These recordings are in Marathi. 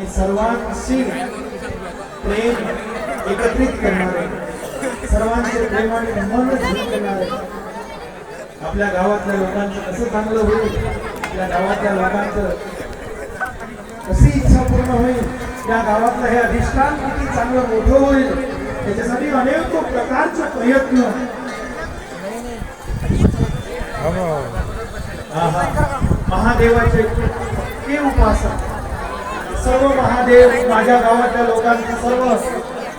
आणि सर्वांशी प्रेम एकत्रित करणारे सर्वांचे प्रेमाने मन करणारे. आपल्या गावातल्या लोकांचं कसं चांगलं होईल आपल्या गावातल्या लोकांचं कशी इच्छा पूर्ण होईल त्या गावातलं हे अधिष्ठान किती चांगलं मोठं होईल त्याच्यासाठी अनेक प्रकारचे प्रयत्न. आहा. महादेवाचे उपासक. सर्व महादेव माझ्या गावातल्या लोकांचं सर्व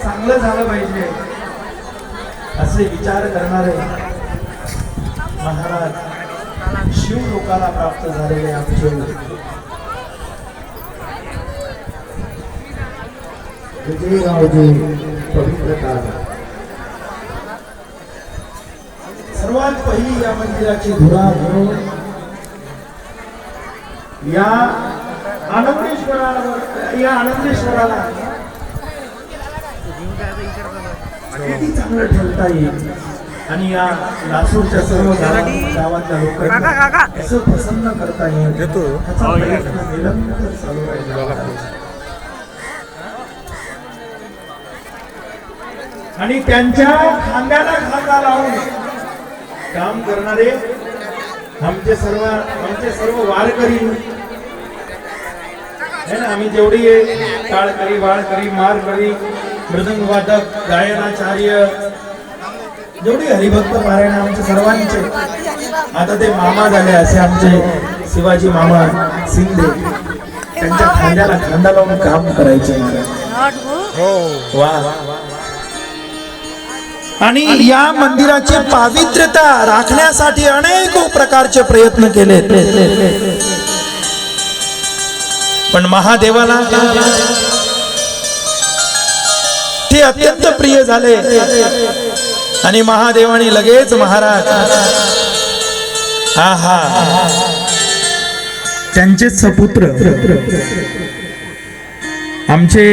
चांगलं झालं पाहिजे. असे विचार करणारे महाराज शिव लोकाला प्राप्त झालेले आमचे सर्वात पहिली या मंदिराची धुरा घेऊन या आनंद या आनंदेश्वराला किती चांगलं ठेवता येईल. आणि या लासूरच्या सर्व गावातल्या लोकांना प्रसन्न करता येईल. त्याचा प्रयत्न निरंतर चालू राहिला. आणि त्यांच्या खांद्याला खांदा लावून काम करणारे आमचे सर्व आमचे सर्व वारकरी है ना? आम्ही जेवढी टाळकरी वाळकरी मारकरी मृदंग वादक गायनाचार्य जेवढी हरिभक्त पारायण आमचे सर्वांचे. आता ते मामा झाले असे आमचे शिवाजी मामा शिंदे. त्यांच्या खांद्याला खांदा लावून काम करायचे. वा. आणि या मंदिराची पावित्र्यता राखण्यासाठी अनेक प्रकारचे प्रयत्न केले पण महादेवाला ते अत्यंत प्रिय झाले. आणि महादेवाने लगेच महाराज हा हा त्यांचेच सपुत्र आमचे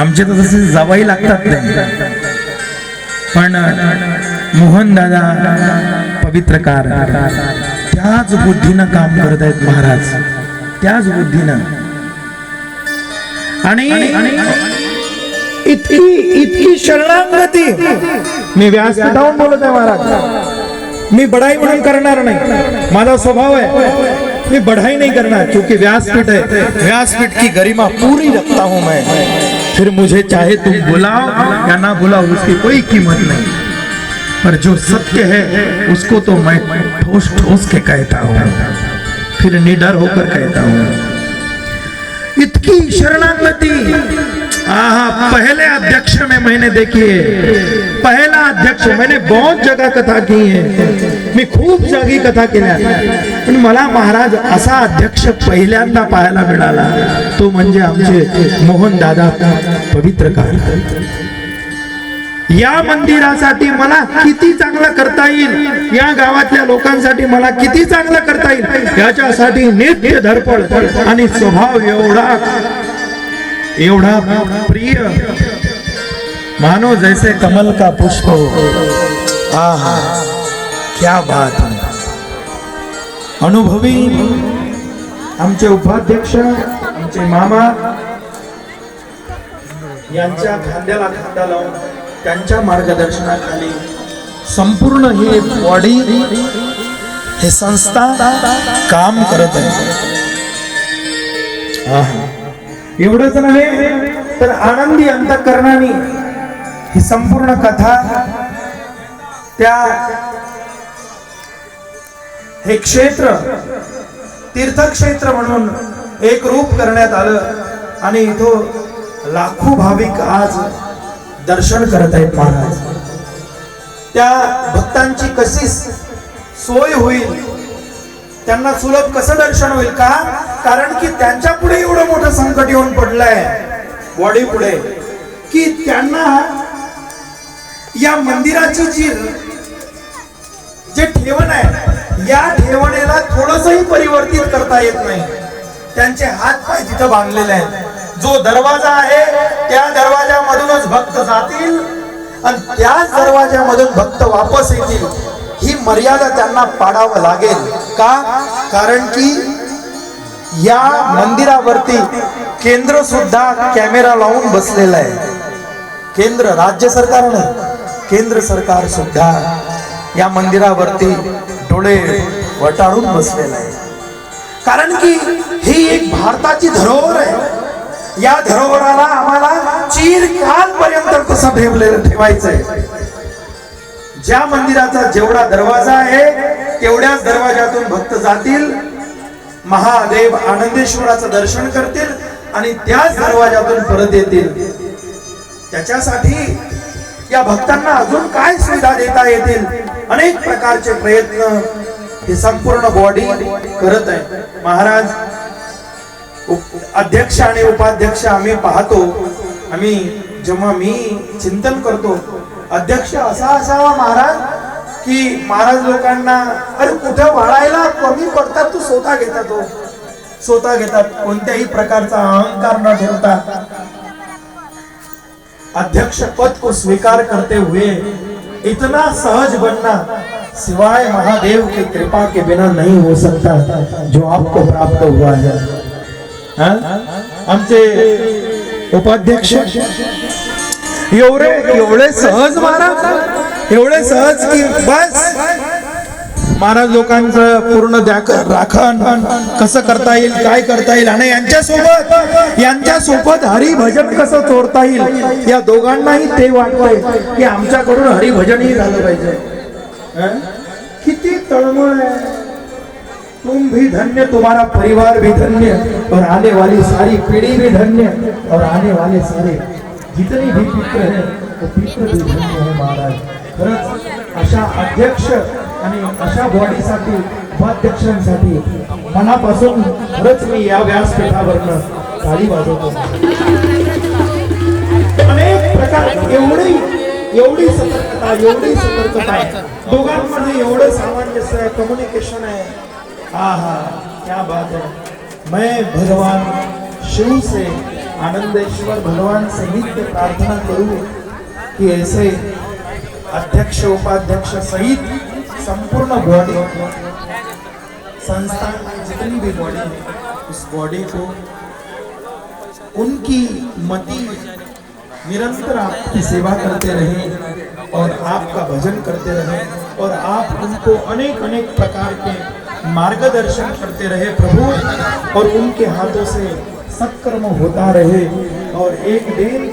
आमचे तर तसे जावाई लागतात पण मोहन दादा पवित्रकार त्याच बुद्धीनं काम करत आहेत महाराज. त्याच बुद्धीनं. आणि इतकी इतकी शरणागती. मी व्यासपीठावरून बोलत आहे महाराज. मी बढाई म्हणून करणार नाही. माझा स्वभाव आहे. मी बढ़ाई नहीं करना क्योंकि व्यासपीठ है व्यासपीठ की गरिमा पूरी रखता हूं मैं। फिर मुझे चाहे तुम बुलाओ. या ना बुलाओ उसकी कोई कीमत नहीं. पर जो सत्य है, उसको तो मैं ठोस ठोस के कहता हूँ। फिर निडर होकर कहता हूँ, इतकी शरणागति, आहा, पहले अध्यक्ष में मैंने देखी है। पहला अध्यक्ष, मैंने बहुत जगह कथा की है। मी खूप जागी कथा पण मला महाराज असा अध्यक्ष पहिल्यांदा पाहायला मिळाला तो म्हणजे आमचे मोहन दादा पवित्र काळ या मंदिरासाठी मला किती चांगलं करता येईल? या गावातल्या लोकांसाठी मला किती चांगलं करता येईल? याच्यासाठी नित्य धडपड आणि स्वभाव एवढा एवढा प्रिय. मानो जैसे कमल का पुष्प हो. आहा क्या बात है. अनुभवी आमचे उपाध्यक्ष आमचे मामा यांच्या खांद्याला खांदा लावून त्यांच्या मार्गदर्शनाखाली संपूर्ण ही बॉडी हे संस्था काम करत आहे. एवढंच नव्हे तर आनंदी अंतकरणाने ही संपूर्ण कथा त्या हे क्षेत्र तीर्थक्षेत्र म्हणून एक रूप करण्यात आलं आणि इथं लाखो भाविक आज दर्शन करत आहेत महाराज. त्या भक्तांची कशी सोय होईल? त्यांना सुलभ कसं दर्शन होईल का? कारण की त्यांच्या पुढे एवढं मोठं संकट येऊन पडलंय. बॉडी पुढे. की त्यांना या मंदिराची जी जे ठेवण आहे या ठेवणीला थोडसही परिवर्तित करता येत नाही. त्यांचे हात पाय तिथं बांधलेले आहेत. जो दरवाजा आहे त्या दरवाजामधूनच भक्त जातील आणि त्याच दरवाजामधून भक्त वापस येतील. ही मर्यादा त्यांना पाडावं लागेल. का? कारण की या मंदिरावरती केंद्र सुद्धा कॅमेरा लावून बसलेला आहे. केंद्र राज्य सरकार नाही केंद्र सरकार सुद्धा या मंदिरावरती डोळे वटाळून बसलेलं आहे. कारण की ही एक भारताची धरोहर आहे. या धरोहराला आम्हाला चिरकालपर्यंत कसं ठेवलेलं ठेवायचं आहे ज्या मंदिराचा जेवढा दरवाजा आहे तेवढ्याच दरवाजातून भक्त जातील महादेव आनंदेश्वराचं दर्शन करतील आणि त्याच दरवाजातून परत येतील. त्याच्यासाठी या भक्तांना अजून काय सुविधा देता येतील? अनेक प्रकारचे प्रयत्न हे संपूर्ण बॉडी करत आहे. महाराज अध्यक्ष आणि उपाध्यक्ष आम्ही पाहतो. आम्ही जेव्हा मी चिंतन करतो अध्यक्ष असा असावा महाराज की महाराज लोकांना अरे कुठं वाढायला कमी पडतात तू? स्वतः घेतात तो स्वतः घेतात. कोणत्याही प्रकारचा अहंकार न ठेवता. अध्यक्ष पद को स्वीकार करते हुए इतना सहज बनना सिवाय महादेव की कृपा के बिना नहीं हो सकता जो आपको प्राप्त हुआ है। आमचे उपाध्यक्ष? एवढे एवढे सहज महाराज? एवढे सहज की बस. महाराज लोकांचं पूर्ण राखण कसं करता येईल काय करता येईल? आणि यांच्यासोबत यांच्यासोबत हरिभजन कसं चोरता येईल? या दोघांनाही ते वाटतंय की आमच्याकडून हरिभजनही झालं पाहिजे. किती तळमळ आहे. तुम भी धन्य तुम्हारा परिवार भी धन्य. और आने वाली सारी पीढ़ी भी धन्य और आने वाले सारे जितने भी पित्र हैं वो पित्र भी धन्य है महाराज। खरंच अशा अध्यक्ष आणि अशा बॉडीसाठी उपाध्यक्षांसाठी मनापासून खरंच मी या व्यासपीठावरनं ताली वाजवतो. अनेक प्रकार एवढी एवढी सतर्कता एवढी सतर्कता दोघांमध्ये एवढं सामंजस्य कम्युनिकेशन आहे. हा हा क्या बात है मैं भगवान शिव से आनंदेश्वर भगवान से नित्य प्रार्थना करूँ कि ऐसे अध्यक्ष, उपाध्यक्ष सहित संपूर्ण बॉडी संस्थान की जितनी भी बॉडी है, उस बॉडी को, उनकी मति निरंतर आपकी सेवा करते रहे और आपका भजन करते रहे और आप उनको अनेक अनेक प्रकार के मार्गदर्शन करते रहे प्रभु और उनके हाथों से सत्कर्म होता रहे और एक दिन